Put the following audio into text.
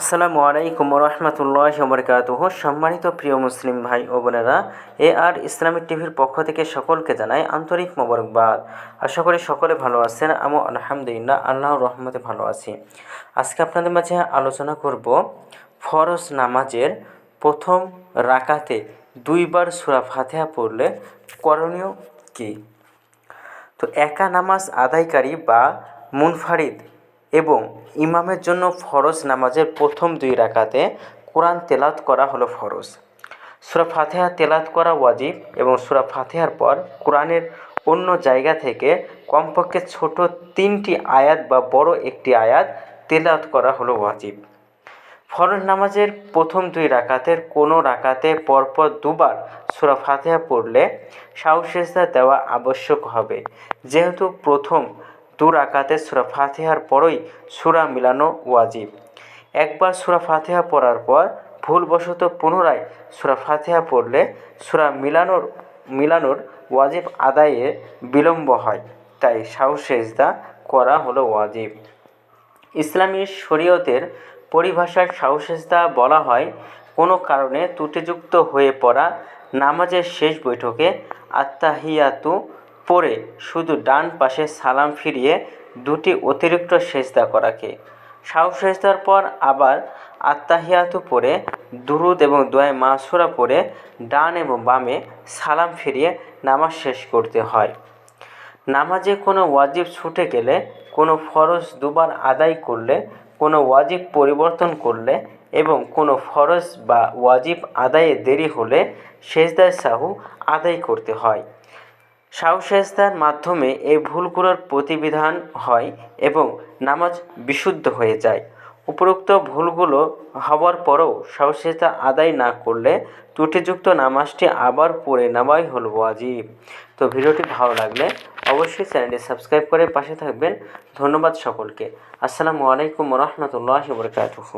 আসসালামু আলাইকুম রহমতুল্লাহ বরকাতুহ সম্মানিত প্রিয় মুসলিম ভাই ও বোনেরা, এ আর ইসলামিক টিভির পক্ষ থেকে সকলকে জানাই আন্তরিক মোবারকবাদ। আশা করি সকলে ভালো আছেন আমি আলহামদুলিল্লাহ, আল্লাহর রহমতে ভালো আছি। আজকে আপনাদের মাঝে আলোচনা করব ফরজ নামাজের প্রথম রাকাতে দুইবার সুরা ফাতেহা পড়লে করণীয় কী? তো একা নামাজ আদায়কারী বা মুনফারিদ এবং ইমামের জন্য ফরজ নামাজের প্রথম দুই রাকাতে কোরআন তেলাত করা হলো ফরজ। সুরা ফাতেহা তেলাত করা ওয়াজিব এবং সুরা ফাতেহার পর কোরআনের অন্য জায়গা থেকে কমপক্ষে ছোট তিনটি আয়াত বা বড় একটি আয়াত তেলাত করা হলো ওয়াজিব। ফরজ নামাজের প্রথম দুই রাকাতের কোনো রাকাতে পরপর দুবার সুরা ফাতেহা পড়লে সাহসেজদা দেওয়া আবশ্যক হবে। যেহেতু প্রথম দু রাকাতে সুরা ফাতেহার পরই সুরা মিলানো ওয়াজিব। একবার সুরা ফাতেহা পড়ার পর ভুলবশত পুনরায় সুরা ফাতেহা পড়লে সুরা মিলানোর মিলানোর ওয়াজিব আদায়ে বিলম্ব হয়, তাই সাহসেজদা করা হলো ওয়াজিব। ইসলামী শরীয়তের পরিভাষায় সাহসেজদা বলা হয়, কোনো কারণে ত্রুটিযুক্ত হয়ে পড়া নামাজের শেষ বৈঠকে আত্মাহিয়াতু পড়ে শুধু ডান পাশে সালাম ফিরিয়ে দুটি অতিরিক্ত সেজদা করাকে। সাহসেজদার পর আবার আত্মাহিয়াতু পড়ে দুরুদ এবং দোয়ায় মাসুরা পড়ে ডান এবং বামে সালাম ফিরিয়ে নামাজ শেষ করতে হয়। নামাজে কোনো ওয়াজিব ছুটে গেলে, কোনো ফরজ দুবার আদায় করলে, কোনো ওয়াজিব পরিবর্তন করলে এবং কোনো ফরজ বা ওয়াজিব আদায়ে দেরি হলে সেজদায় সাহু আদায় করতে হয়। সাহু সেজদার মাধ্যমে এই ভুলগুলোর প্রতিবিধান হয় এবং নামাজ বিশুদ্ধ হয়ে যায়। উপরোক্ত ভুলগুলো হওয়ার পরেও সাহু আদায় না করলে ত্রুটিযুক্ত নামাজটি আবার পড়ে নেওয়াই হল ওয়াজিব। তো ভিডিওটি ভালো লাগলে অবশ্যই চ্যানেলটি সাবস্ক্রাইব করে পাশে থাকবেন। ধন্যবাদ সকলকে। আসসালামু আলাইকুম রহমতুল্লাহ বরকাতুহু।